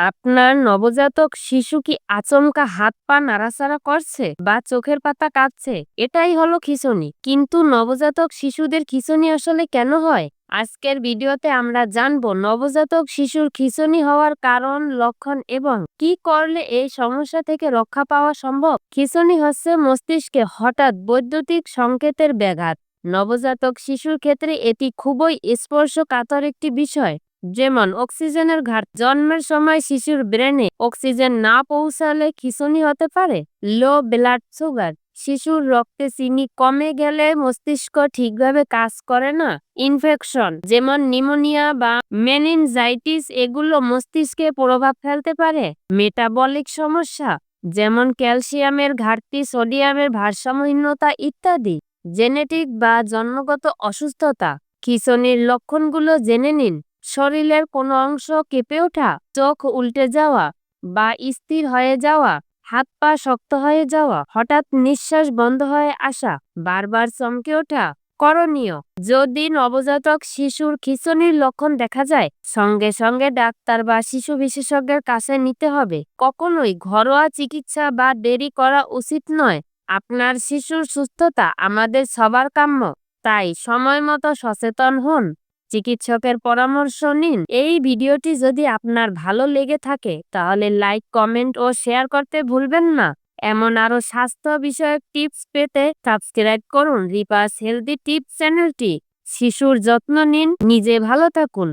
আপনার নবজাতক শিশু কি আচমকা হাত পা নাড়াচাড়া করছে বা চোখের পাতা কাঁপছে? এটাই হলো খিঁচুনি। কিন্তু নবজাতক শিশুদের খিঁচুনি আসলে কেন হয়? আজকের ভিডিওতে আমরা জানব নবজাতক শিশুর খিঁচুনি হওয়ার কারণ, লক্ষণ এবং কি করলে এই সমস্যা থেকে রক্ষা পাওয়া সম্ভব? খিঁচুনি হচ্ছে মস্তিষ্কে হঠাৎ বৈদ্যুতিক সংকেতের ব্যাঘাত। নবজাতক শিশুর ক্ষেত্রে এটি খুবই স্পর্শকাতর একটি বিষয়। যেমন অক্সিজেনের ঘাট, জন্মের সময় শিশুর ব্রেনে অক্সিজেন না পৌঁছালে খিঁচুনি হতে পারে। লো ব্লাড সুগার, শিশুর রক্তে চিনি কমে গেলে মস্তিষ্ক ঠিকভাবে কাজ করে না। ইনফেকশন, যেমন নিমোনিয়া বা মেনিনজাইটিস, এগুলো মস্তিষ্কে প্রভাব ফেলতে পারে। মেটাবলিক সমস্যা, যেমন ক্যালসিয়ামের ঘাটতি, সোডিয়ামের ভারসাম্যহীনতা ইত্যাদি। জেনেটিক বা জন্মগত অসুস্থতা, খিঁচনির লক্ষণগুলো জেনে নিন। শরীরের কোনো অংশ কেঁপে ওঠা, চোখ উল্টে যাওয়া বা স্থির হয়ে যাওয়া, হাত পা শক্ত হয়ে যাওয়া, হঠাৎ নিঃশ্বাস বন্ধ হয়ে আসা, বারবার চমকে ওঠা, করণীয়। যদি নবজাতক শিশুর খিঁচনির লক্ষণ দেখা যায়, সঙ্গে সঙ্গে ডাক্তার বা শিশু বিশেষজ্ঞের কাছে নিতে হবে। কখনোই ঘরোয়া চিকিৎসা বা দেরি করা উচিত নয়। আপনার শিশুর সুস্থতা আমাদের সবার কাম্য, তাই সময় মতো সচেতন হন। চিকিৎসকের পরামর্শ নিন। এই ভিডিওটি যদি আপনার ভালো লেগে থাকে, তাহলে লাইক, কমেন্ট ও শেয়ার করতে ভুলবেন না। এমন আরও স্বাস্থ্য বিষয়ক টিপস পেতে সাবস্ক্রাইব করুন রিপাস হেলদি টিপস চ্যানেলটি। শিশুর যত্ন নিন, নিজে ভালো থাকুন।